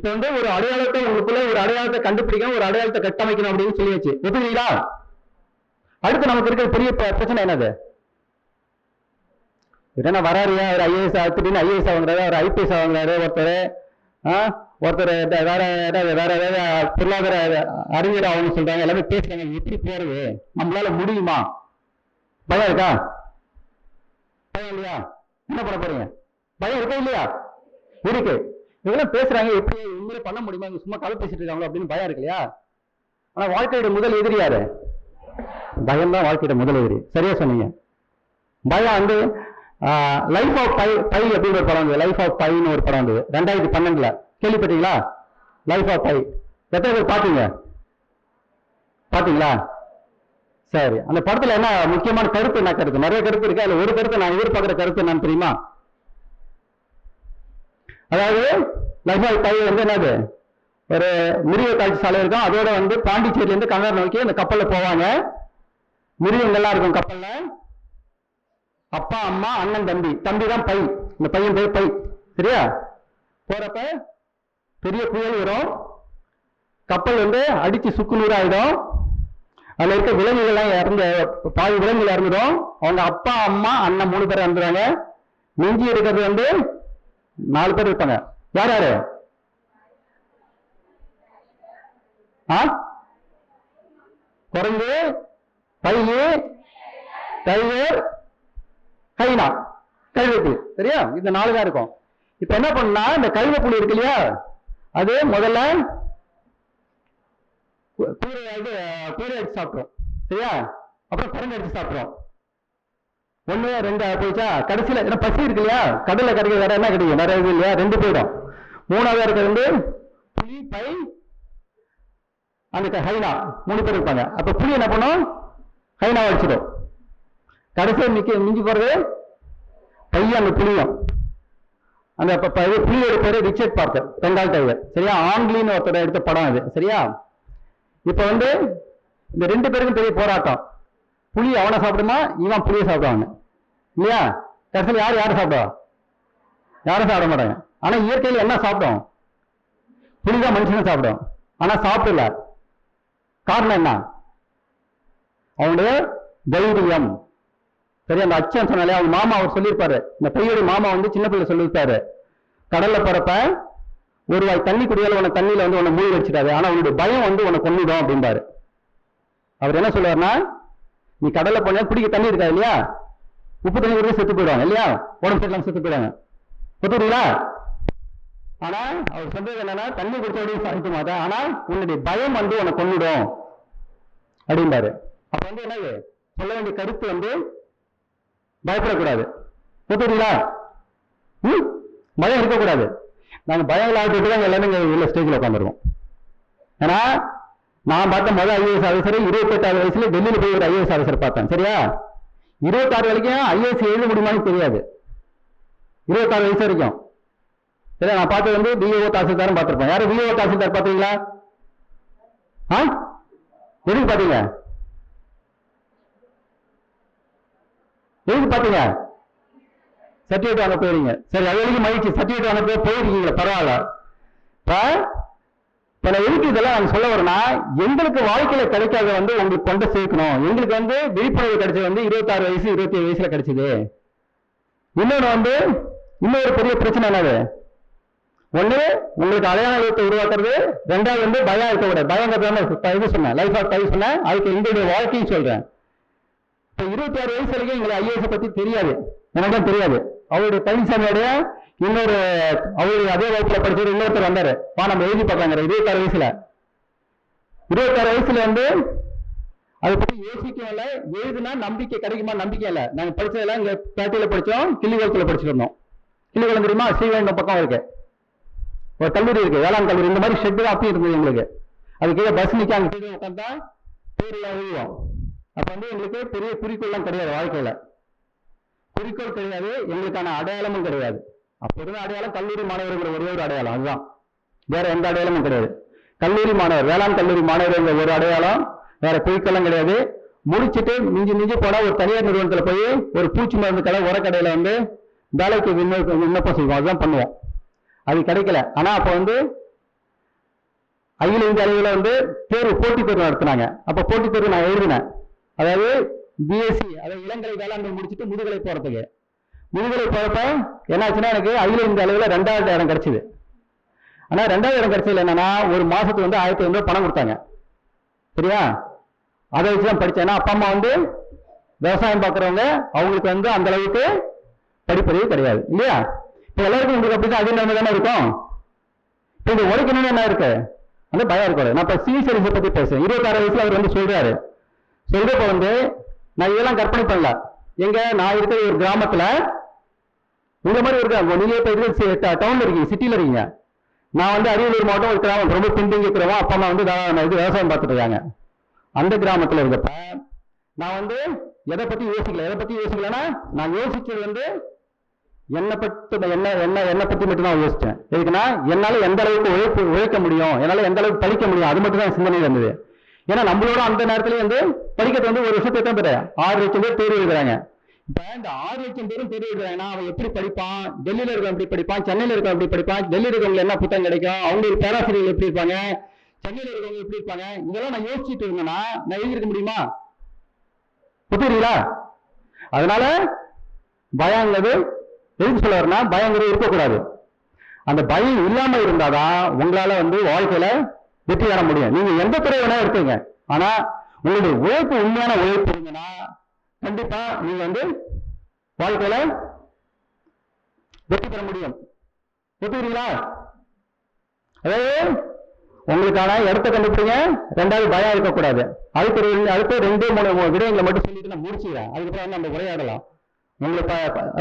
இப்ப வந்து ஒரு அடையாளத்தை உங்களுக்குள்ள ஒரு அடையாளத்தை கண்டுபிடிக்கணும் ஒரு அடையாளத்தை கட்டமைக்கணும் அப்படின்னு சொல்லியாச்சு. ஒத்துக்கிறீங்களா அடுத்து நமக்கு இருக்கிற பெரிய பிரச்சனை என்னது? என்ன வராருயா? ஒரு ஐஏஎஸ் திடீர்னு ஐஏஎஸ் வாங்குறாரு? ஒரு ஐபிஎஸ் வாங்குறாரு ஒருத்தர். ஆ, ஒருத்தர் வேற ஏதாவது வேற ஏதாவது பொருளாதார அறிஞர் ஆகும்னு சொல்றாங்க. எல்லாமே பேசுறாங்க. எப்படி போறது? நம்மளால முடியுமா? பயம் இருக்கா? பயம் இல்லையா? என்ன பண்ண போறீங்க? பயம் இருக்கா இல்லையா? இருக்கு. இதெல்லாம் பேசுறாங்க எப்படி உண்மையில பண்ண முடியுமா? இவங்க சும்மா கதை பேசிட்டு இருக்காங்களோ அப்படின்னு பயம் இருக்கு இல்லையா? ஆனா வாழ்க்கையோட முதல் எதிரி யாரு? பயம் தான் வாழ்க்கையோட முதல் எதிரி. சரியா சொன்னீங்க. பயம் வந்து லைஃப் ஆஃப் பை பை அப்படின்னு ஒரு படம் வந்தது. லைஃப் ஆஃப் பைன்னு ஒரு படம் வந்தது. ரெண்டாயிரத்தி பன்னெண்டுல. கேள்விப்பட்டீங்களா? லைஃப் ஆஃப் பை எத்தனை பேர் பாத்தீங்க? பாத்தீங்களா? சரி. அந்த படத்துல என்ன முக்கியமான கருத்து என்ன கருத்து? நிறைய கருத்து இருக்கு? அதுல ஒரு கருத்து நான் எதிர்பார்க்கிற கருத்து என்னன்னு தெரியுமா? அதாவது லைஃப் ஆஃப் பை வந்து என்னது? ஒரு மிருக காட்சி சாலை இருக்கும். அதோட வந்து பாண்டிச்சேரியிலேருந்து கங்கர் நோக்கி அந்த கப்பலில் போவாங்க. மிருகங்கள்லாம் இருக்கும் கப்பலில். அப்பா அம்மா அண்ணன் தம்பி. தம்பி தான் பை. இந்த பையன் பேர் பை. சரியா? போகிறப்ப பெரிய புயல் வரும். கப்பல் வந்து அடித்து சுக்குநூறு ஆயிடும். அதில் இருக்க விலங்குகள்லாம் இறந்து பாதி விலங்குகள் இறந்துடும். அவங்க அப்பா அம்மா அண்ணன் மூணு பேர் இறந்துருவாங்க. மிஞ்சி இருக்கிறது வந்து நாலு பேர் இருப்பாங்க. யார் யாரு? ஆ? குரங்கு பையு டைகர் கைனா. கழுவப்புலி சரியா? இந்த நாலு தான் இருக்கும். இப்ப என்ன பண்ணா இந்த கழுவப்புலி இருக்கு இல்லையா? அது முதல்ல கூரை இது கூரை அடிச்சு சாப்பிட்றோம் சரியா? அப்புறம் குரங்கு அடிச்சு சாப்பிட்றோம் ஒன்று ரெண்டு போயிச்சா? கடைசியில் ஏன்னா பசி இருக்கு இல்லையா? கடல்ல கிடைக்க வேற என்ன கிடைக்கும்? வேற இது இல்லையா? ரெண்டு போயிடும். மூணாவது இருக்கிறது வந்து புலி பை அந்த ஹைனா. மூணு பேர் இருப்பாங்க. அப்போ புலி என்ன பண்ணும்? ஹைனா அடிச்சிடும். கடைசியில் நிக்க மிஞ்சி போகிறது பையன் அந்த புலியும். அந்த ப- ப- புலியோட பேரு ரிச்சர்ட் பார்க்கர் பெங்கால் டைகர். சரியா? ஆங்கிலின்னு ஒருத்தர் எடுத்த படம் அது. சரியா? இப்போ வந்து இந்த ரெண்டு பேருக்கும் பெரிய போராட்டம். புளி அவனை சாப்பிடுமா? இவன் புளியை சாப்பிடுவாங்க இல்லையா? கடைசியில் யார் யாரும் சாப்பிடுவா? யாரும் சாப்பிட மாட்டாங்க. ஆனால் இயற்கையில் என்ன சாப்பிடும்? புலிதான் மனுஷனை சாப்பிடும். ஆனால் சாப்பிடல. காரணம் என்ன? அவனுடைய தைரியம். சரி அந்த அச்சம் சொன்னாலே அவங்க மாமா அவர் சொல்லியிருப்பாரு. இந்த பையோட மாமா வந்து சின்ன பிள்ளை சொல்லியிருப்பாரு. கடல்ல போறப்ப ஒரு வாய் தண்ணி குடியால உன தண்ணியில வந்து உன்னை மூழ்கி வச்சிட்டாரு ஆனா உன்னுடைய பயம் வந்து உன்னை கொண்டுடும் அப்படிம்பாரு. அவர் என்ன சொல்லுவாருன்னா நீ கடல்ல போனா பிடிக்க தண்ணி இருக்கா இல்லையா? உப்பு தண்ணி குடிக்க செத்து போயிடுவாங்க இல்லையா? உடம்பு சரியில்லாம செத்து போயிடுவாங்க. ஒத்துக்கிறீங்களா? ஆனா அவர் சொல்றது என்னன்னா தண்ணி குடிச்ச உடனே சாப்பிட்டு மாட்டேன் ஆனா உன்னுடைய பயம் வந்து உன்னை கொண்டுடும் அப்படின்றாரு அப்ப வந்து என்னது? சொல்ல வேண்டிய கருத்து வந்து பயப்படக்கூடாது. ஒத்துக்கிறீங்களா? ம்? பயம் இருக்கக்கூடாது. நாங்கள் பயம் இல்லாததுக்கு தான் எல்லாமே இங்க உள்ள ஸ்டேஜில் உட்காந்துருவோம் ஏன்னா நான் பார்த்த முதல் ஐஏஎஸ் ஆஃபீஸர் இருபத்தெட்டாவது வயசுல டெல்லியில போய் ஒரு ஐஏஎஸ் ஆஃபீஸர் பார்த்தேன். சரியா? இருபத்தாறு வரைக்கும் ஐஏஎஸ் எழுத முடியுமான்னு தெரியாது. இருபத்தாறு வயசு வரைக்கும். சரியா? நான் பார்த்தது வந்து பிஓ தாசில்தாரும் பார்த்துருப்பேன். யாரும் பிஓ தாசில்தார் பார்த்தீங்களா? ஆ? எதுக்கு பார்த்தீங்க? எதுக்கு பார்த்தீங்க? சர்டிஃபிகேட் வாங்க போயிருங்க. சரி அது வரைக்கும் மகிழ்ச்சி. சர்டிஃபிகேட் வாங்க போய் போயிருக்கீங்களா பரவாயில்ல. இப்போ இப்ப எதுக்கு இதெல்லாம் நான் சொல்ல வரேன்னா எங்களுக்கு வாழ்க்கையில கிடைக்காத வந்து உங்களுக்கு கொண்டு சேர்க்கணும். எங்களுக்கு வந்து விழிப்புணர்வு கிடைச்சது வந்து இருபத்தாறு வயசு இருபத்தி ஏழு வயசுல கிடைச்சது. இன்னொன்று வந்து இன்னொரு பெரிய பிரச்சனை என்னது? ஒன்று உங்களுக்கு அடையாளத்தை உருவாக்குறது. ரெண்டாவது வந்து பயம் இருக்கக்கூடாது. பயங்கிறது இது சொன்னேன். லைஃப் ஆஃப் டைம் சொன்னேன். அதுக்கு எங்களுடைய வாழ்க்கையும் சொல்கிறேன் இப்போ இருபத்தாறு வயசு வரைக்கும் எங்களுக்கு ஐஏஎஸ் பற்றி தெரியாது. எனக்கு தான் தெரியாது. அவருடைய பழனிசாமியோடைய இன்னொரு அவரு அதே வகுப்புல படிச்சவர் இன்னொருத்தர் வந்தாரு. வா நம்ம எழுதி பார்க்கலாங்கிற இருபத்தாறு வயசுல. இருபத்தாறு வயசுல வந்து அதை பத்தி யோசிக்கவும் இல்லை. எழுதுனா நம்பிக்கை கிடைக்குமா? நம்பிக்கை இல்லை. நாங்க படிச்சதெல்லாம் இங்க பேட்டையில படிச்சோம் கிள்ளிகுளத்துல படிச்சிருந்தோம். இருந்தோம் கிள்ளிகுளம் தெரியுமா? ஸ்ரீவைண்டம் பக்கம் இருக்கு. ஒரு கல்லூரி இருக்கு வேளாண் கல்லூரி. இந்த மாதிரி ஷெட்டு தான் அப்பயும் இருந்தது எங்களுக்கு. அது கீழே பஸ் நிக்க அங்க கீழே உட்காந்தா பேர்லாம் எழுதுவோம். அப்ப வந்து எங்களுக்கு பெரிய குறிக்கோள்லாம் கிடையாது வாழ்க்கையில. குறிக்கோள் கிடையாது எங்களுக்கான அடையாளமும் கிடையாது. அப்போ இருந்த அடையாளம் கல்லூரி மாணவர்கள் ஒரே ஒரு அடையாளம் அதுதான். வேற எந்த அடையாளமும் கிடையாது. கல்லூரி மாணவர் வேளாண் கல்லூரி மாணவர்கள் ஒரு அடையாளம் வேற குறிக்கோளும் கிடையாது. முடிச்சுட்டு மிஞ்சி மிஞ்சி போனால் ஒரு தனியார் நிறுவனத்தில் போய் ஒரு பூச்சி மருந்து கடை உரக்கடையில் வந்து வேலைக்கு விண்ணப்ப விண்ணப்பம் செய்வோம். அதுதான் பண்ணுவோம். அது கிடைக்கல. ஆனால் அப்போ வந்து அகில இந்திய அளவில் வந்து தேர்வு போட்டித் தேர்வு நடத்தினாங்க. அப்போ போட்டித் தேர்வு நான் எழுதினேன். அதாவது பிஎஸ்சி அதாவது இளங்கலை வேளாண்மை முடிச்சுட்டு முதுகலை போகிறதுக்கு விடுதலை போகிறப்ப என்னாச்சுன்னா எனக்கு அகில இந்திய அளவில் ரெண்டாவது இடம் கிடைச்சது. ஆனால் ரெண்டாவது இடம் கிடச்சதுல என்னன்னா ஒரு மாதத்துக்கு வந்து ஆயிரத்தி ஐநூறு பணம் கொடுத்தாங்க. சரியா? அதை வச்சு தான் படிச்சேன். அப்பா அம்மா வந்து விவசாயம் பார்க்குறவங்க அவங்களுக்கு வந்து அந்த அளவுக்கு படிப்பறிவு கிடையாது. இல்லையா? இப்போ எல்லாருக்கும் உங்களுக்கு அப்படி தான் அதே நிலைமை தானே இருக்கும்? இப்போ இது உடைக்கணும்னு என்ன இருக்கு? வந்து பயம் இருக்கக்கூடாது. நான் இப்போ சிவில் சர்வீஸை பேசுகிறேன் பேசுறேன். இருபத்தாறு வயசுல அவர் வந்து சொல்கிறாரு சொல்கிறப்ப வந்து நான் இதெல்லாம் கற்பனை பண்ணல. எங்க? நான் இருக்கிற ஒரு கிராமத்தில் இந்த மாதிரி இருக்காங்க நீங்க இப்போ இருக்கிற டவுன்ல இருக்கீங்க சிட்டியில் இருக்கீங்க. நான் வந்து அரியலூர் மாவட்டம் ஒரு கிராமம் ரொம்ப பின்தங்கி இருக்கிறவன் அப்பா அம்மா வந்து இது விவசாயம் பார்த்துட்டு இருக்காங்க. அந்த கிராமத்தில் இருக்கப்ப நான் வந்து எதை பற்றி யோசிக்கல எதை பற்றி யோசிக்கலன்னா நான் யோசிச்சது வந்து என்னை பற்றி என்ன என்ன என்னை பற்றி மட்டும் தான் யோசித்தேன் எதுக்குன்னா என்னால் எந்த அளவுக்கு உழைப்பு உழைக்க முடியும் என்னால் எந்த அளவுக்கு படிக்க முடியும் அது மட்டும் தான் சிந்தனை இருந்தது. ஏன்னா நம்மளோட அந்த நேரத்துலேயே வந்து படிக்கிறது வந்து ஒரு விஷயத்தை தான் பேரு ஆறு லட்சம் பேர் தேர்வு எழுதுறாங்க. இப்போ இந்த ஆறு லட்சம் பேரும் தெரிவிக்கிறாங்கன்னா அவன் எப்படி படிப்பான்? டெல்லியில் இருக்க எப்படி படிப்பான்? சென்னையில் இருக்க எப்படி படிப்பான்? டெல்லியில் இருக்கவங்க என்ன புத்தகம் கிடைக்கும்? அவங்களுக்கு பேராசிரியர்கள் எப்படி இருப்பாங்க? சென்னையில் இருக்கவங்க எப்படி இருப்பாங்க? இதெல்லாம் நான் யோசிச்சுட்டு இருந்தேன்னா நான் எழுதியிருக்க முடியுமா? புரியுறீங்களா அதனால பயங்கிறது எதுக்கு சொல்ல பயங்கிறது இருக்கக்கூடாது. அந்த பயம் இல்லாம இருந்தாதான் உங்களால வந்து வாழ்க்கையில வெற்றி பெற முடியும். நீங்க எந்த துறை வேணா எடுத்துங்க ஆனா உங்களுடைய உழைப்பு உண்மையான உழைப்பு இருந்ததுன்னா கண்டிப்பா நீங்க வந்து வாழ்க்கையில வெற்றி பெற முடியும். ஒத்துக்கிறீங்களா? அதாவது உங்களுக்கான இடத்த கண்டுபிடிங்க. ரெண்டாவது பயம் இருக்கக்கூடாது. அடுத்த அடுத்த ரெண்டு மூணு மூணு விடயங்களை மட்டும் சொல்லிட்டு நான் முடிச்சுக்கிறேன். அதுக்கப்புறம் வந்து நம்ம உரையாடலாம். உங்களுக்கு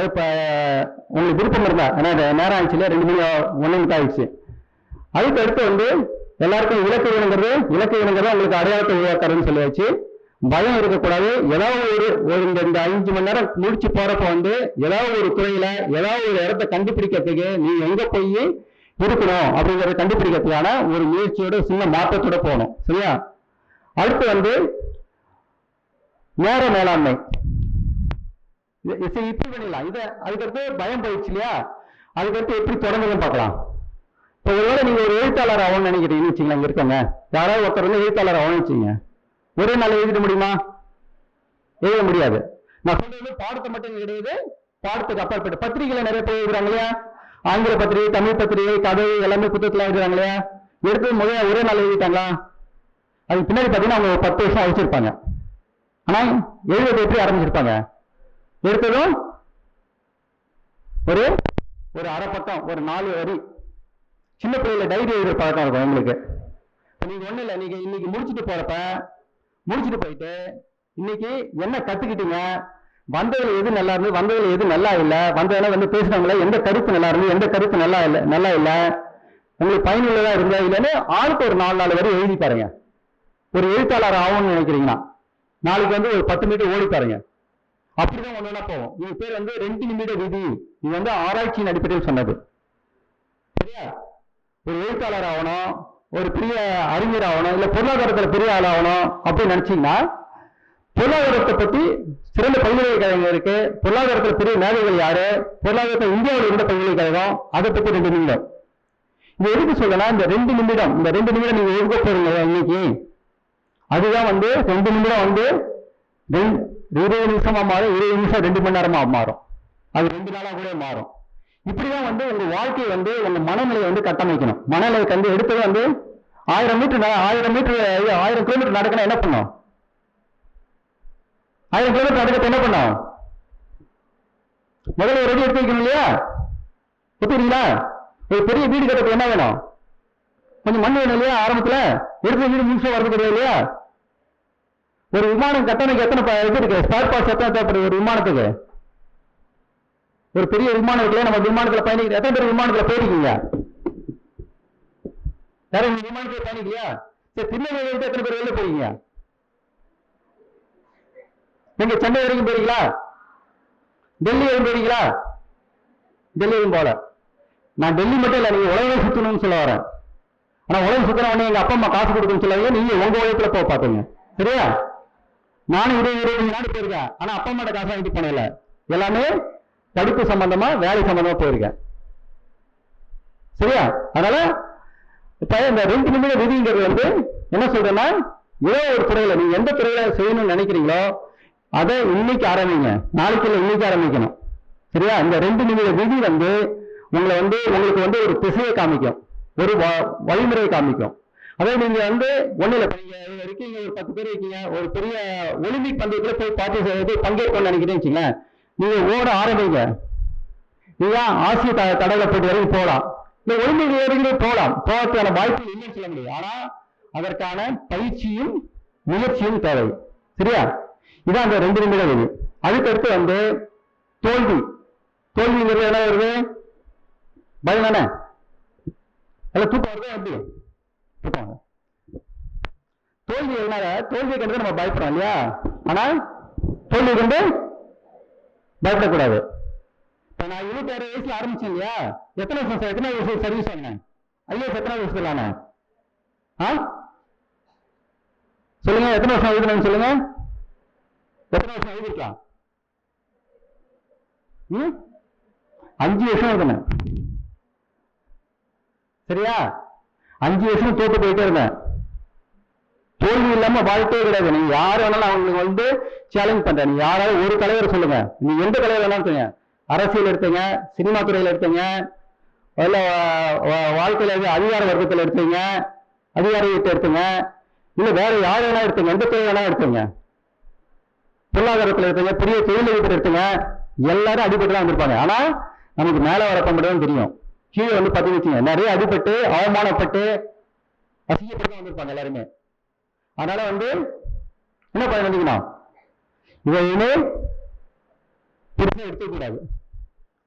இப்போ உங்களுக்கு விருப்பம் இருந்தா ஏன்னா நேரம் ஆயிடுச்சு இல்லையா ரெண்டு மணி ஒன்று ஆயிடுச்சு. அதுக்கு அடுத்து வந்து எல்லாருக்கும் இலக்கு வேணுங்கிறது இலக்கு வேணுங்கிறது உங்களுக்கு அடையாளத்தை உருவாக்குறதுன்னு சொல்லியாச்சு. பயம் இருக்கக்கூடாது. ஏதாவது ஒரு ஒரு இந்த இந்த அஞ்சு மணி நேரம் முடிச்சு போறப்ப வந்து ஏதாவது ஒரு துறையில ஏதாவது ஒரு இடத்த கண்டுபிடிக்கிறதுக்கு நீ எங்க போய் இருக்கணும் அப்படிங்கறத கண்டுபிடிக்கிறதுக்கான ஒரு முயற்சியோட சின்ன மாற்றத்தோட போகணும். சரியா? அடுத்து வந்து நேர மேலாண்மை. இப்படி பண்ணிடலாம். இதை அதுக்கடுத்து பயம் போயிடுச்சு இல்லையா? அதுக்கடுத்து எப்படி தொடங்குதுன்னு பார்க்கலாம். இப்போ ஒருவேளை நீங்க ஒரு எழுத்தாளர் ஆகணும்னு நினைக்கிறீங்கன்னு வச்சுக்கலாம் இங்க யாராவது ஒருத்தர் வந்து எழுத்தாளர் ஆகணும்னு வச்சுங்க ஒரே நாள் எழுதிட முடியுமா? எழுத முடியாது. நான் சொல்றது பாடத்தை மட்டும் கிடையாது பாடத்துக்கு அப்பாற்பட்ட பத்திரிகைகளை நிறைய பேர் எழுதுறாங்க இல்லையா? ஆங்கில பத்திரிகை தமிழ் பத்திரிகை கதை எல்லாமே புத்தகத்துல எழுதுறாங்க இல்லையா? எடுத்து முதல்ல ஒரே நாள் எழுதிட்டாங்களா? அதுக்கு பின்னாடி பார்த்தீங்கன்னா அவங்க பத்து வருஷம் அழைச்சிருப்பாங்க. ஆனா எழுதுறது எப்படி ஆரம்பிச்சிருப்பாங்க? எடுத்ததும் ஒரு ஒரு அரை பக்கம் ஒரு நாலு வரி சின்ன பிள்ளைல டைரி எழுதுற பழக்கம் இருக்கும் உங்களுக்கு நீங்கள் நீங்க ஒண்ணு நீங்கள் நீங்க இன்னைக்கு முடிச்சுட்டு போறப்ப முடிச்சுட்டு போயிட்டு இன்னைக்கு என்ன கத்துக்கிட்டீங்க? வந்ததுல எது நல்லா இருந்து வந்ததுல எது நல்லா இல்லை? வந்ததுல வந்து பேசுனவங்கள எந்த கருத்து நல்லா இருந்து எந்த கருத்து நல்லா இல்லை? நல்லா இல்லை? உங்களுக்கு பயனுள்ளதா இருந்தா இல்லைன்னு ஆளுக்கு ஒரு நாலு நாள் வரை எழுதி பாருங்க. ஒரு எழுத்தாளர் ஆகணும்னு நினைக்கிறீங்கன்னா நாளைக்கு வந்து ஒரு பத்து மீட்டர் ஓடி பாருங்க. அப்படிதான் ஒண்ணு போவோம் போகும். இது பேர் வந்து ரெண்டு நிமிட விதி. இது வந்து ஆராய்ச்சியின் அடிப்படையில் சொன்னது. சரியா? ஒரு எழுத்தாளர் ஆகணும். ஒரு பெரிய அறிஞர் ஆகணும் இல்லை பொருளாதாரத்தில் பெரிய ஆள் ஆகணும் அப்படின்னு நினச்சிங்கன்னா பொருளாதாரத்தை பற்றி சிறந்த பல்கலைக்கழகம் இருக்கு. பொருளாதாரத்தில் பெரிய மேதைகள் யாரு? பொருளாதாரத்தில் இந்தியாவில் இருந்த பல்கலைக்கழகம்? அதை பற்றி ரெண்டு நிமிடம். இது எதுக்கு சொல்லலாம் இந்த ரெண்டு நிமிடம் இந்த ரெண்டு நிமிடம் நீங்க எழுத போறீங்க இன்னைக்கு. அதுதான் வந்து ரெண்டு நிமிடம் வந்து ரெண்டு- இருபது நிமிஷமா மாறும் இருபது நிமிஷம் ரெண்டு மணி நேரமா மாறும். அது ரெண்டு நாளா கூட மாறும். இப்படிதான் வந்து உங்க வாழ்க்கையை வந்து உங்க மனநிலையை வந்து கட்டமைக்கணும். மனநிலையை வந்து எடுத்தது வந்து ஆயிரம் மீட்டர் ஆயிரம் மீட்டர் ஆயிரம் கிலோமீட்டர் நடக்கணும் என்ன பண்ணும் ஆயிரம் கிலோமீட்டர் நடக்க என்ன பண்ணும் முதல்ல ஒரு அடி எடுத்து வைக்கணும் இல்லையா? ஒத்துக்கிறீங்களா ஒரு பெரிய வீடு கட்டத்துக்கு என்ன வேணும்? கொஞ்சம் மண் வேணும் இல்லையா? ஆரம்பத்துல எடுத்த வீடு முழுசா வரது கிடையாது இல்லையா? ஒரு விமானம் கட்டணக்கு எத்தனை இது இருக்கு? ஸ்பேர் பார்ட்ஸ் எத்தனை தேவைப்படுது ஒரு விமானத்துக்கு? ஒரு பெரிய விமானம் இருக்குல்ல நம்ம விமானத்துல பயணிக்கிற எத்தனை பேர் விமானத்துல போயிருக்கீங்க? யாரும் விமானத்துல பயணிக்கலையா? சரி திருநெல்வேலி எத்தனை பேர் வெளில போறீங்க நீங்க சென்னை வரைக்கும் போறீங்களா டெல்லி வரைக்கும் போறீங்களா டெல்லி வரைக்கும் போல நான் டெல்லி மட்டும் இல்லை நீங்க உலகம் சுத்தணும்னு சொல்ல வரேன். ஆனா உலகம் சுத்தின உடனே எங்க அப்பா அம்மா காசு கொடுக்கணும்னு சொல்லாதீங்க நீங்க உங்க உழைப்புல போக பாத்துங்க சரியா? நானும் இருபது இருபது நாடு போயிருக்கேன். ஆனா அப்பா அம்மாட்ட காசு வாங்கிட்டு போனேன் எல்லாமே படிப்பு சம்பந்தமா வேலை சம்பந்தமா போயிருக்கேன். சரியா? அதனால இப்ப இந்த ரெண்டு நிமிட விதிங்கிறது வந்து என்ன சொல்றேன்னா ஏதோ ஒரு துறையில நீங்க எந்த துறையில செய்யணும்னு நினைக்கிறீங்களோ அதை இன்னைக்கு ஆரம்பிங்க. நாளைக்கு இல்லை இன்னைக்கு ஆரம்பிக்கணும். சரியா? இந்த ரெண்டு நிமிட விதி வந்து உங்களை வந்து உங்களுக்கு வந்து ஒரு திசையை காமிக்கும். ஒரு வ- வழிமுறையை காமிக்கும். அதே நீங்க வந்து ஒண்ணுல இருக்கீங்க ஒரு பத்து பேர் இருக்கீங்க ஒரு பெரிய ஒலிம்பிக் பந்தயத்துல போய் பார்ட்டி போய் பங்கேற்கணும்னு நினைக்கிறேன்னு வச்சுங்களேன் நீங்க ஓட ஆரம்பிங்க. நீங்க ஆசிய த- போட்டு வரைக்கும் போகலாம் இந்த ஒலிம்பிக் வரைக்கும் போகலாம் போகிறதுக்கான வாய்ப்பு இல்லைன்னு சொல்ல முடியும் ஆனா அதற்கான பயிற்சியும் முயற்சியும் தேவை. சரியா? இதான் அந்த ரெண்டு ரெண்டு விதி அதுக்கு அடுத்து வந்து தோல்வி. தோல்விங்கிறது என்ன வருது? பயம் தானே? அல்ல தூக்கம் வருது எப்படி? தூக்கம் தோல்வி என்னால தோல்வியை கண்டு நம்ம பயப்படுறோம் இல்லையா? ஆனால் தோல்வி கண்டு பயப்படக்கூடாது. இப்போ நான் இருபத்தி ஆறு வயசுல ஆரம்பிச்சேன் இல்லையா? எத்தனை வருஷம் சார்? எத்தனை வருஷம் சர்வீஸ் ஆனேன் ஐஎஸ் எத்தனை வருஷத்துல ஆனேன் ஆ? சொல்லுங்க எத்தனை வருஷம் எழுதணும்னு சொல்லுங்க. எத்தனை வருஷம் எழுதிருக்கலாம் ம்? அஞ்சு வருஷம் எழுதினேன். சரியா? அஞ்சு வருஷம் தோத்து போயிட்டே இருந்தேன். தோல்வி இல்லாம வாழ்க்கையே கிடையாது. நீங்க யார் வேணாலும் அவங்களுக்கு வந்து சேலஞ்ச் பண்றேன் நீங்க யாராவது ஒரு தலைவர் சொல்லுங்க. நீங்க எந்த தலைவர் வேணாலும் சொல்லுங்க. அரசியல் எடுத்தீங்க சினிமா துறையில எடுத்தீங்க இல்ல வாழ்க்கையில் வாழ்க்கையில அதிகார வர்க்கத்துல எடுத்தீங்க அதிகாரிகிட்ட எடுத்துங்க இல்ல வேற யார் வேணா எடுத்தீங்க எந்த துறை வேணா எடுத்தீங்க. பொருளாதாரத்துல எடுத்தீங்க பெரிய தொழிலதிபர் எடுத்தீங்க எல்லாரும் அடிபட்டு தான் வந்திருப்பாங்க ஆனா நமக்கு மேல வர மட்டும் தெரியும். கீழே வந்து பத்தி வச்சுங்க நிறைய அடிபட்டு அவமானப்பட்டு அசிங்கப்பட்டு தான் வந்திருப்பாங்க எல்லாருமே. அதனால வந்து என்ன பயன் வந்தீங்கன்னா இதை எடுத்துக்கூடாது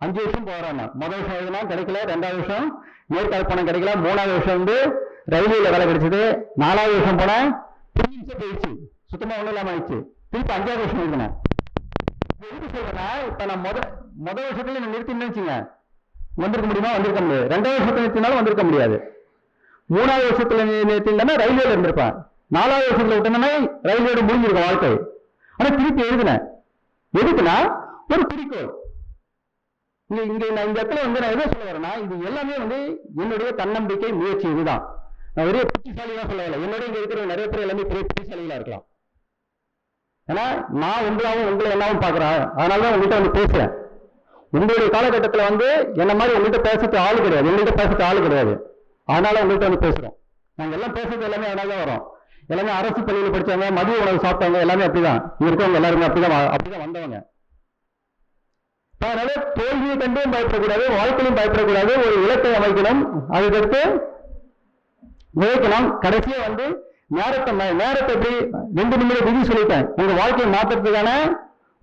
அஞ்சு வருஷம் போறாங்க முதல் வருஷம் எழுதினா கிடைக்கல ரெண்டாவது வருஷம் நேர்கால் பணம் கிடைக்கல மூணாவது வருஷம் வந்து ரயில்வேல வேலை கிடைச்சது நாலாவது வருஷம் போனேன் நிமிஷம் போயிடுச்சு. சுத்தமா ஒண்ணும் இல்லாம ஆயிடுச்சு. திருப்பி அஞ்சாவது வருஷம் எழுதினேன் எதுக்கு சொல்றேன்னா இப்ப நான் முத முதல் வருஷத்துல நான் நிறுத்தின்னு வச்சுங்க வந்திருக்க முடியுமா? வந்திருக்க முடியாது. ரெண்டாவது வருஷத்துல நிறுத்தினாலும் வந்திருக்க முடியாது. மூணாவது வருஷத்துல நிறுத்தினா ரயில்வேல இருந்திருப்பேன். நாலாவது வருஷத்துல விட்டேன்னா ரயில்வேட முடிஞ்சிருக்கும் வாழ்க்கை. ஆனா திருப்பி எழுதினேன். எதுக்குன்னா ஒரு குறிக்கோள். இங்க இங்க நான் இந்த இடத்துல வந்து நான் எதை சொல்ல வரேன்னா இது எல்லாமே வந்து என்னுடைய தன்னம்பிக்கை முயற்சி இதுதான். நான் ஒரே புத்திசாலிதான் சொல்ல வரல. என்னோட இங்க இருக்கிற நிறைய பேர் எல்லாமே பெரிய புத்திசாலிகளா இருக்கலாம். ஏன்னா நான் உங்களாவும் உங்களை எல்லாவும் பாக்குறேன் அதனாலதான் உங்கள்கிட்ட வந்து பேசுறேன். உங்களுடைய காலகட்டத்தில் வந்து என்ன மாதிரி உங்கள்கிட்ட பேசுறது ஆள் கிடையாது. எங்கள்கிட்ட பேசுறது ஆள் கிடையாது. அதனால உங்கள்கிட்ட வந்து பேசுறோம். நாங்கள் எல்லாம் பேசுறது எல்லாமே அதனால தான் வரோம். எல்லாமே அரசு பள்ளியில் படித்தாங்க மதிய உணவு சாப்பிட்டாங்க எல்லாமே அப்படிதான். இங்க இருக்கவங்க எல்லாருமே அப்படிதான் அப்படிதான் வந்தவங்க. அதனால தோல்வியை கண்டும் பயப்படக்கூடாது வாழ்க்கையிலும் பயப்படக்கூடாது. ஒரு இலக்கை அமைக்கணும். அதுக்கடுத்து நினைக்கணும் கடைசியா வந்து நேரத்தை ம- நேரத்தை எப்படி ரெண்டு நிமிட விதி சொல்லிட்டேன். உங்க வாழ்க்கையை மாத்துறதுக்கான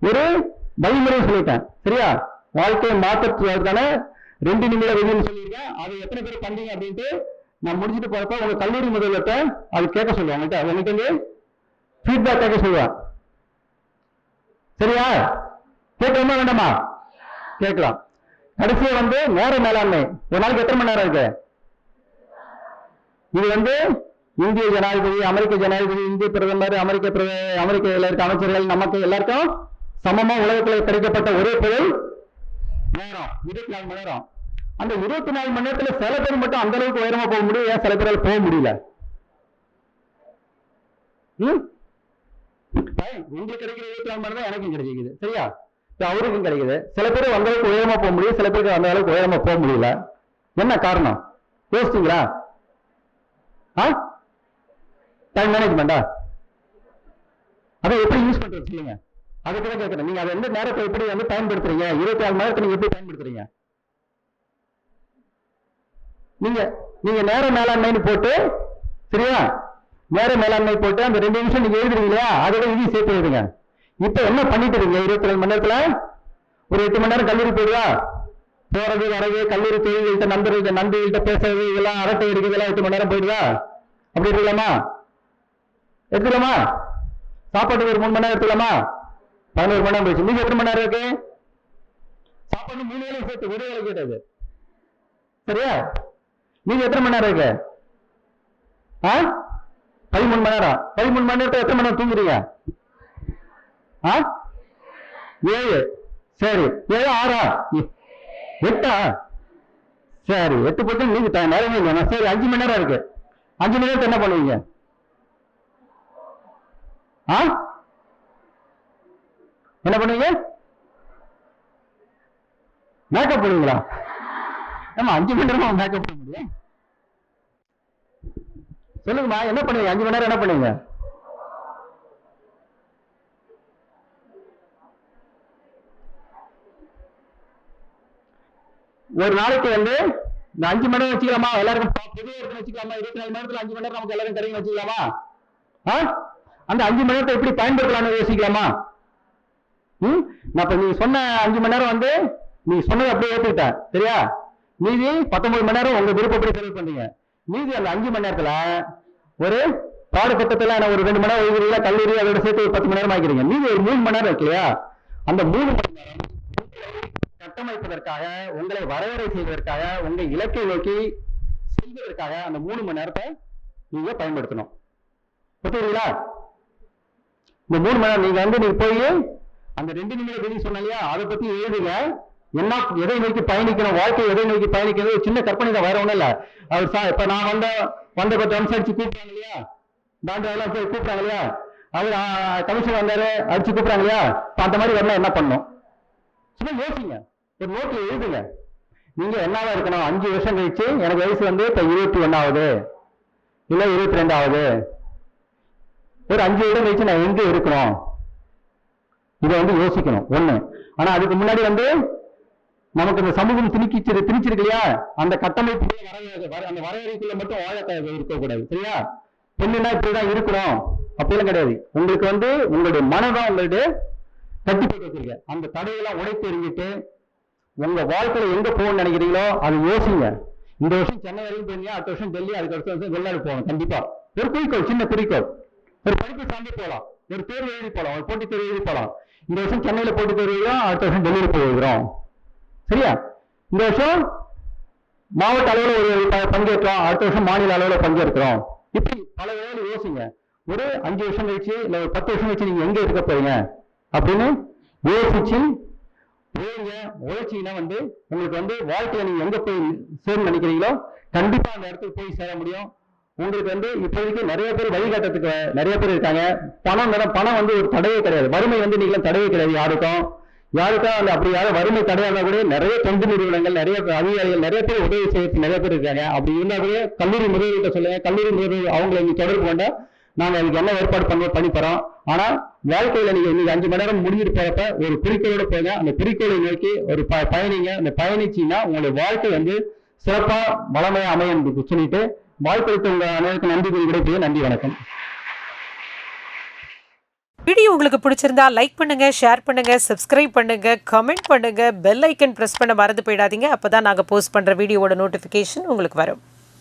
ஒரு வழிமுறை சொல்லிட்டேன். சரியா? வாழ்க்கையை மாத்துறதுக்கான ரெண்டு நிமிட விதின்னு சொல்லியிருக்கேன். அதை எத்தனை பேர் பண்றீங்க அப்படின்ட்டு நான் முடிச்சுட்டு போறப்ப உங்க கல்லூரி முதல்வர்கிட்ட அது கேட்க சொல்லுவேன் உங்கள்கிட்ட உங்கள்கிட்ட ஃபீட்பேக் கேட்க சொல்லுவேன். சரியா? கேட்கணுமா வேண்டாமா? கேட்கலாம். கடைசியா வந்து நேர மேலாண்மை. ஒரு நாளைக்கு எத்தனை மணி நேரம் இருக்கு? இது வந்து இந்திய ஜனாதிபதி அமெரிக்க ஜனாதிபதி இந்திய பிரதமர் அமெரிக்க பிரத- இருக்க அமைச்சர்கள் நமக்கு எல்லாருக்கும் சமமா உலகத்தில் கிடைக்கப்பட்ட ஒரே பொருள் நேரம். இருபத்தி நாலு மணி நேரம் அந்த இருபத்தி நாலு மணி நேரத்தில் சில பேர் மட்டும் அந்த அளவுக்கு உயரமா போக முடியும் ஏன் சில பேரால் போக முடியல? ம்? உங்களுக்கு கிடைக்கிற இருபத்தி நாலு மணி நேரம் எனக்கும் கிடைக்குது சரியா? அவருக்கும் கிடைக்குது. சில பேர் அந்த அளவுக்கு உயரமா போக முடியும் சில பேருக்கு அந்த அளவுக்கு உயரமா போக முடியல. என்ன காரணம்? யோசிச்சீங்களா? ஆ? டைம் மேனேஜ்மெண்டா அதை எப்படி யூஸ் பண்றது சொல்லுங்க. அதுக்கு தான் கேட்கறேன் நீங்க அதை எந்த நேரத்தை எப்படி வந்து பயன்படுத்துறீங்க? இருபத்தி நாலு மணி நேரத்தை நீங்க எப்படி பயன்படுத்துறீங்க? நீங்க நீங்க நேர மேலாண்மைன்னு போட்டு சரியா? நேர மேலாண்மை போட்டு அந்த ரெண்டு நிமிஷம் நீங்க எழுதுறீங்களா அதோட இது சேர்த்து எழுதுங்க இப்ப என்ன பண்ணிட்டு இருக்கீங்க? இருபத்தி ரெண்டு மணி நேரத்துல? ஒரு எட்டு மணி நேரம் கல்லூரி போயிடுவா? போறது வரது கல்லூரி தொழில்கிட்ட நண்பர்கள்ட்ட நண்பர்கள்ட்ட பேசுறது இதெல்லாம் அரட்டை அடிக்கிறது இதெல்லாம் எட்டு மணி நேரம் போயிடுதா அப்படி இருக்கலாமா? எடுத்துக்கலாமா? சாப்பாட்டுக்கு ஒரு மூணு மணி நேரம் எடுத்துக்கலாமா? பதினோரு மணி நேரம் போயிடுச்சு. நீங்க எத்தனை மணி நேரம் இருக்கு? சாப்பாடு மூணு வேலையும் சேர்த்து ஒரே வேலை கேட்டது. சரியா? நீங்க எத்தனை மணி நேரம் இருக்கு? ஆ? பதிமூணு மணி நேரம். பதிமூணு மணி நேரத்தை எத்தனை மணி நேரம் தூங்குறீங்க? ஆ? ஏழு. சரி. ஏழு ஆறா? எட்டா? சரி. எட்டு போட்டு நீங்க ட- நேரமே இல்லையா? சரி அஞ்சு மணி நேரம் இருக்கு. அஞ்சு மணி நேரத்தை என்ன பண்ணுவீங்க? ஆ? என்ன பண்ணுவீங்க? மேக்கப் பண்ணுவீங்களா? ஆமா அஞ்சு மணி நேரமா மேக்கப் பண்ண முடியும் சொல்லுங்கம்மா என்ன பண்ணுவீங்க? அஞ்சு மணி நேரம் என்ன பண்ணுவீங்க? ஒரு நாளைக்கு வந்து இந்த அஞ்சு மணி நேரம் வச்சுக்கலாமா? எல்லாருக்கும் ப- பொதுவா வச்சுக்கலாமா? இருபத்தி நாலு மணி நேரத்துல அஞ்சு மணி நேரம் நமக்கு எல்லாரும் கிடைக்கும் வச்சுக்கலாமா? ஆ? அந்த அஞ்சு மணி நேரத்தை எப்படி பயன்படுத்தலாம்னு யோசிக்கலாமா? ம்? நான் இப்ப நீ சொன்ன அஞ்சு மணி நேரம் வந்து நீ சொன்னதை அப்படியே ஏற்றுக்கிட்டேன் சரியா? மீதி பத்தொன்பது மணி நேரம் உங்க விருப்பப்படி செலவு பண்றீங்க? மீதி அந்த அஞ்சு மணி நேரத்துல ஒரு பாடத்திட்டத்துல நான் ஒரு ரெண்டு மணி நேரம் ஒதுக்குறீங்களா கல்லூரி அதோட சேர்த்து ஒரு பத்து மணி நேரம் ஆக்கிறீங்க மீதி ஒரு மூணு மணி நேரம் இருக்கு இல்லையா? அந்த மூணு மணி நேரம் கட்டமைப்பதற்காக உங்களை வரையறை செய்வதற்காக உங்க இலக்கை நோக்கி செல்வதற்காக அந்த மூணு மணி நேரத்தை நீங்க பயன்படுத்தணும். புரியுதுங்களா? இந்த மூணு மணி நேரம் நீங்க வந்து நீங்க போய் அந்த ரெண்டு நிமிடம் வெளியே சொன்ன இல்லையா? அதை பத்தி எழுதுங்க. என்ன எதை நோக்கி பயணிக்கணும்? வாழ்க்கை எதை நோக்கி பயணிக்கிறது? ஒரு சின்ன கற்பனை தான் வேற ஒண்ணும் இல்ல. அவர் சா- இப்ப நான் வந்த வந்த கொஞ்சம் அம்சம் அடிச்சு கூப்பிட்டாங்க இல்லையா? டாக்டர் எல்லாம் போய் கூப்பிட்டாங்க இல்லையா? அவர் கமிஷன் வந்தாரு அடிச்சு கூப்பிட்டாங்க இல்லையா? அந்த மாதிரி வரலாம் என்ன பண்ணும் சும்மா யோசிங்க. ஒரு நோட்டு எழுதுங்க. நீங்க என்னவா இருக்கணும்? அஞ்சு வருஷம் கழிச்சு எனக்கு வயசு வந்து இப்ப இருபத்தி ஒன்னாவது இல்ல இருபத்தி ரெண்டாவது. ஒரு அஞ்சு வருடம் கழிச்சு நான் எங்க இருக்கணும்? இதை வந்து யோசிக்கணும் ஒண்ணு. ஆனா அதுக்கு முன்னாடி வந்து நமக்கு இந்த சமூகம் திணிக்கிச்சு திணிச்சிருக்கு இல்லையா? அந்த வர அந்த வரையறைக்குள்ள மட்டும் வாழ இருக்கக்கூடாது. சரியா? பெண்ணுனா இப்படிதான் இருக்கணும். அப்படிலாம் கிடையாது. உங்களுக்கு வந்து உங்களுடைய மனதான் உங்களுடைய கட்டி போட்டு வச்சிருக்க. அந்த தடையெல்லாம் உடைத்து எறிஞ்சிட்டு உங்க வாழ்க்கையில எங்க போகணும்னு நினைக்கிறீங்களோ அது யோசிங்க. இந்த வருஷம் சென்னை வரைக்கும் போயிருந்தீங்க அடுத்த வருஷம் டெல்லி அதுக்கு அடுத்த வருஷம் வெளிநாடு போகணும் கண்டிப்பா. ஒரு குறிக்கோள் சின்ன குறிக்கோள். ஒரு படிப்பு சார்ந்து போகலாம். ஒரு தேர்வு எழுதி போகலாம். ஒரு போட்டித் தேர்வு எழுதி போகலாம். இந்த வருஷம் சென்னையில போட்டித் தேர்வு அடுத்த வருஷம் டெல்லியில போய் எழுதுறோம். சரியா? இந்த வருஷம் மாவட்ட அளவில் ஒரு ப- பங்கேற்றோம். அடுத்த வருஷம் மாநில அளவில் பங்கேற்கிறோம். இப்படி பல வேலை யோசிங்க. ஒரு அஞ்சு வருஷம் கழிச்சு இல்லை ஒரு பத்து வருஷம் கழிச்சு நீங்கள் எங்கே இருக்க போறீங்க? அப்படின்னு யோசிச்சு உழைங்க உழைச்சிங்கன்னா வந்து உங்களுக்கு வந்து வாழ்க்கையில் நீங்கள் எங்கே போய் சேர்ந்து நினைக்கிறீங்களோ கண்டிப்பாக அந்த இடத்துக்கு போய் சேர முடியும். உங்களுக்கு வந்து இப்போதைக்கு நிறைய பேர் வழிகாட்டத்துக்கு நிறைய பேர் இருக்காங்க. பணம் மேடம் பணம் வந்து ஒரு தடையே கிடையாது. வறுமை வந்து நீங்களும் தடையே கிடையாது யாருக்கும். யாருக்கா அந்த அப்படி யாரும் வறுமை தடையானா கூட நிறைய தொண்டு நிறுவனங்கள் நிறைய அதிகாரிகள் நிறைய பேர் உதவி செய்யறதுக்கு நிறைய பேர் இருக்காங்க. அப்படி இருந்தா கூட கல்லூரி முதல்வர்கிட்ட சொல்லுங்க. கல்லூரி முதல்வர் அவங்களை நீங்க தொடர்பு கொண்டா நாங்கள் அதுக்கு என்ன ஏற்பாடு பண்ண பண்ணி தரோம் ஆனால் வாழ்க்கையில் நீங்க இன்னைக்கு அஞ்சு மணி நேரம் முடிஞ்சிட்டு போறப்ப ஒரு குறிக்கோளோட போங்க. அந்த குறிக்கோளை நோக்கி ஒரு ப- பயணிங்க. அந்த பயணிச்சீங்கன்னா உங்களுடைய வாழ்க்கை வந்து சிறப்பாக வளமையாக அமையும் சொல்லிட்டு வாய்ப்பளித்த உங்கள் அனைவருக்கும் நன்றி கூறி நன்றி வணக்கம். வீடியோ உங்களுக்கு பிடிச்சிருந்தா லைக் பண்ணுங்க ஷேர் பண்ணுங்க சப்ஸ்கிரைப் பண்ணுங்க கமெண்ட் பண்ணுங்க பெல் ஐக்கன் பிரஸ் பண்ண மறந்து போயிடாதீங்க. அப்பதான் நாங்கள் போஸ்ட் பண்ணுற வீடியோவோட நோட்டிஃபிகேஷன் உங்களுக்கு வரும்.